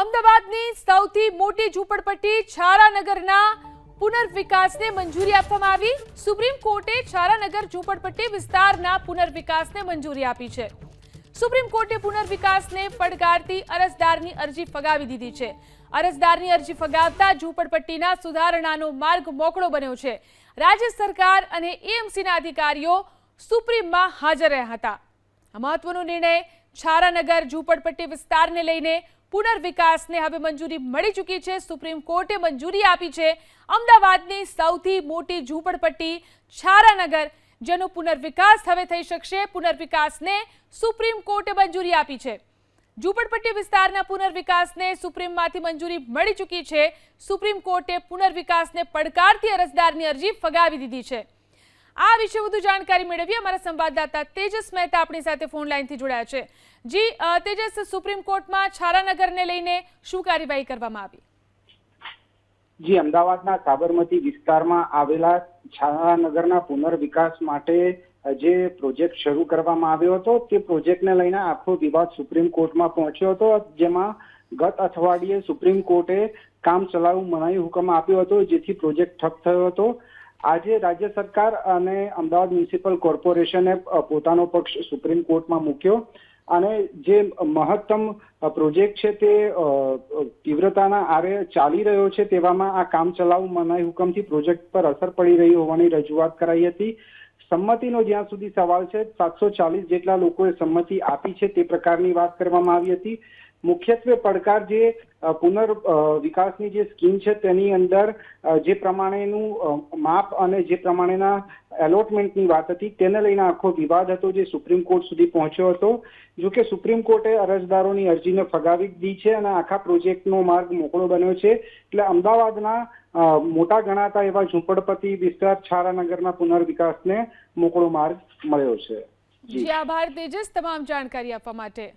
અમદાવાદની સૌથી મોટી ઝૂંપડપટ્ટી છારાનગરના પુનર્વિકાસને મંજૂરી આપવામાં આવી. સુપ્રીમ કોર્ટે છારાનગર ઝૂંપડપટ્ટી વિસ્તારના પુનર્વિકાસને મંજૂરી આપી છે. સુપ્રીમ કોર્ટે પુનર્વિકાસને પડકારતી અરજદારની અરજી ફગાવી દીધી છે. અરજદારની અરજી ફગાવતા ઝૂંપડપટ્ટીના સુધારણાનો માર્ગ મોકળો બન્યો છે. રાજ્ય સરકાર અને એએમસીના અધિકારીઓ સુપ્રીમમાં હાજર રહ્યા હતા. આ મહત્વનો નિર્ણય છારાનગર ઝૂંપડપટ્ટી વિસ્તારને લઈને પુનર્વિકાસને હવે મંજૂરી મળી ચૂકી છે. સુપ્રીમ કોર્ટે મંજૂરી આપી છે. અમદાવાદની સૌથી મોટી ઝૂંપડપટ્ટી છારાનગર, જેનો પુનર્વિકાસ હવે થઈ શકશે. પુનર્વિકાસને સુપ્રીમ કોર્ટે મંજૂરી આપી છે. ઝૂંપડપટ્ટી વિસ્તારના પુનર્વિકાસને સુપ્રીમમાંથી મંજૂરી મળી ચૂકી છે. સુપ્રીમ કોર્ટે પુનર્વિકાસને પડકારતી અરજદારની અરજી ફગાવી દીધી છે. આ વિશે વધુ જાણકારી મેળવીએ. અમારા સંવાદદાતા તેજસ મહેતા આપણી સાથે ફોન લાઈનથી જોડાયા છે. જી તેજસ, સુપ્રીમ કોર્ટમાં છારાનગરને લઈને શું કાર્યવાહી કરવામાં આવી? જી, અમદાવાદના સાબરમતી વિસ્તારમાં આવેલા છારાનગરના પુનર્વિકાસ માટે જે પ્રોજેક્ટ શરૂ કરવામાં આવ્યો હતો, તે પ્રોજેક્ટને લઈને આખો વિવાદ સુપ્રીમ કોર્ટમાં પહોંચ્યો હતો. જેમાં ગત અઠવાડિયે સુપ્રીમ કોર્ટે કામ ચલાવવું મનાઈ હુકમ આપ્યો હતો, જેથી પ્રોજેક્ટ ઠપ થયો હતો. આજે રાજ્ય સરકાર અને અમદાવાદ મ્યુનિસિપલ કોર્પોરેશને પોતાનો પક્ષ સુપ્રીમ કોર્ટમાં મૂક્યો અને જે મહત્તમ પ્રોજેક્ટ છે તે તીવ્રતાના આરે ચાલી રહ્યો છે તેવામાં આ કામ ચલાવ મનાઈ હુકમથી પ્રોજેક્ટ પર અસર પડી રહી હોવાની રજૂઆત કરાઈ હતી. સંમતિનો જ્યાં સુધી સવાલ છે, સાતસો ચાલીસ જેટલા લોકોએ સંમતિ આપી છે તે પ્રકારની વાત કરવામાં આવી હતી. મુખ્યત્વે પડકાર જે પુનર વિકાસની જે સ્કીમ છે તેની અંદર જે પ્રમાણેનું માપ અને જે પ્રમાણેના એલોટમેન્ટની વાત હતી તેને લઈને આખો વિવાદ હતો જે સુપ્રીમ કોર્ટ સુધી પહોંચ્યો હતો. જો કે સુપ્રીમ કોર્ટે અરજદારોની અરજીને ફગાવી દીધી છે અને આખા પ્રોજેક્ટનો માર્ગ મોકળો બન્યો છે. એટલે અમદાવાદના મોટા ગણાતા એવા ઝૂંપડપતિ વિસ્તાર છારાનગરના પુનર્વિકાસને મોકળો માર્ગ મળ્યો છે. જી, આભાર તેજસ. તમામ જાણકારી આપવા માટે.